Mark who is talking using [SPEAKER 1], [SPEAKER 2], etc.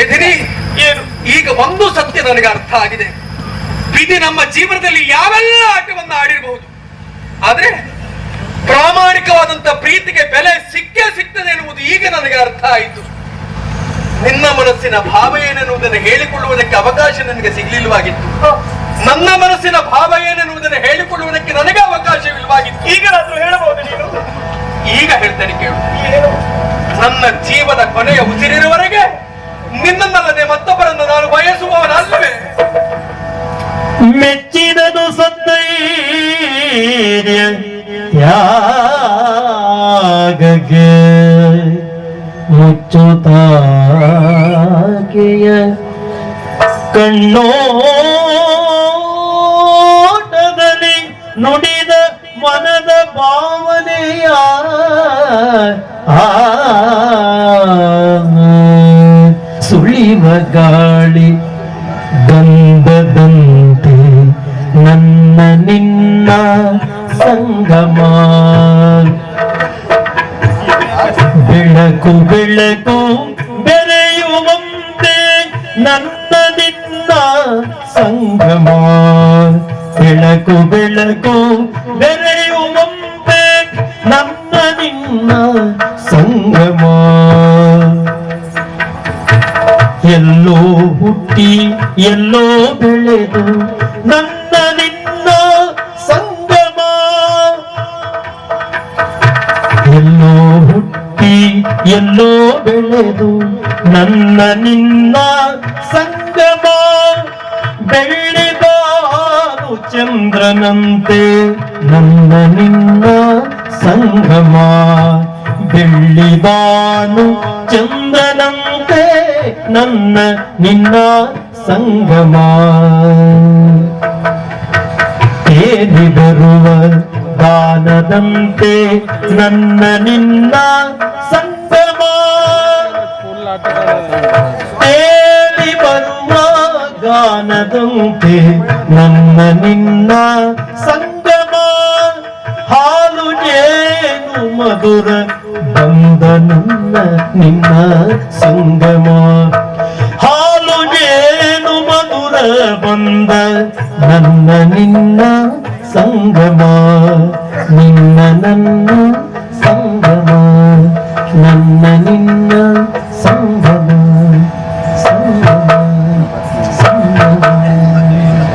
[SPEAKER 1] ಎದಿರಿ
[SPEAKER 2] ಏನು?
[SPEAKER 1] ಈಗ ಒಂದು ಸತ್ಯ ನನಗೆ ಅರ್ಥ ಆಗಿದೆ. ವಿಧಿ ನಮ್ಮ ಜೀವನದಲ್ಲಿ ಯಾವೆಲ್ಲ ಆಟವನ್ನು ಆಡಿರಬಹುದು ಆದ್ರೆ ಪ್ರಾಮಾಣಿಕವಾದಂತ ಪ್ರೀತಿಗೆ ಬೆಲೆ ಸಿಕ್ಕೇ ಸಿಗ್ತದೆ ಎನ್ನುವುದು ಈಗ ನನಗೆ ಅರ್ಥ ಆಯಿತು. ನಿನ್ನ ಮನಸ್ಸಿನ ಭಾವ ಏನೆನ್ನುವುದನ್ನು ಹೇಳಿಕೊಳ್ಳುವುದಕ್ಕೆ ಅವಕಾಶ ನನಗೆ ಸಿಗ್ಲಿಲ್ವಾಗಿತ್ತು ನನ್ನ ಮನಸ್ಸಿನ ಭಾವ ಏನೆನ್ನುವುದನ್ನು ಹೇಳಿಕೊಳ್ಳುವುದಕ್ಕೆ ನನಗೆ ಅವಕಾಶವಿಲ್ವಾಗಿತ್ತು
[SPEAKER 2] ಈಗಲಾದ್ರೂ ಹೇಳಬಹುದು ನೀನು?
[SPEAKER 1] ಈಗ ಹೇಳ್ತೇನೆ ಕೇಳು. ನನ್ನ ಜೀವದ ಕೊನೆಯ ಉಸಿರಿರುವವರೆಗೆ ನಿನ್ನನ್ನಲ್ಲದೆ ಮತ್ತೊಬ್ಬರನ್ನು ನಾನು ಬಯಸುವವನಲ್ಲವೇ?
[SPEAKER 3] ಮೆಚ್ಚಿದನು ಸತ್ತೈರ್ಯ ಯಾಗಗೆ ಮುಚ್ಚುತ್ತಾಕೆಯ ಕಣ್ಣೋಟದಲ್ಲಿ ನುಡಿದ ಮನದ ಭಾವನೆಯ ಆ ಗಾಳಿ ಗಂಧದಂತೆ ನನ್ನ ನಿನ್ನ ಸಂಗಮ ಬೆಳಕು ಬೆಳಕು ಬೆರೆಯುವಂತೆ ನನ್ನ ನಿನ್ನ ಸಂಗಮ ಬೆಳಕು ಬೆಳಕು ಬೆರೆಯುವಂತೆ ನನ್ನ ನಿನ್ನ ಸಂಗಮ ಎಲ್ಲೋ ಹುಟ್ಟಿ, ಎಲ್ಲೋ ಬೆಳೆದು ನನ್ನ ನಿನ್ನ ಸಂಗಮ. ಎಲ್ಲೋ ಹುಟ್ಟಿ, ಎಲ್ಲೋ ಬೆಳೆದು ನನ್ನ ನಿನ್ನ ಸಂಗಮ. ಬೆಳೆದಾನು ಚಂದ್ರನಂತೆ ನನ್ನ ನಿನ್ನ ಸಂಗಮ. ಬೆಳ್ಳಿದಾನು ಚಂದ್ರನಂತೆ ನನ್ನ ನಿನ್ನ ಸಂಗಮ. ತೇಲಿ ಬರುವ ದಾನದಂತೆ ನನ್ನ ನಿನ್ನ ಸಂಗಮ. ತೇಲಿ ಬರುವ ಗಾನದಂತೆ ನನ್ನ ನಿನ್ನ ಸಂಗಮ. ಹಾಲು ಏನು ಮಧುರ ಬಂದ ನನ್ನ ನಿನ್ನ ಸಂಗಮ. ಹಾಲು ಜೇನು ಮಧುರ ಬಂದ ನನ್ನ ನಿನ್ನ ಸಂಗಮ. ನಿನ್ನ ನನ್ನ ಸಂಗಮ. ನನ್ನ ನಿನ್ನ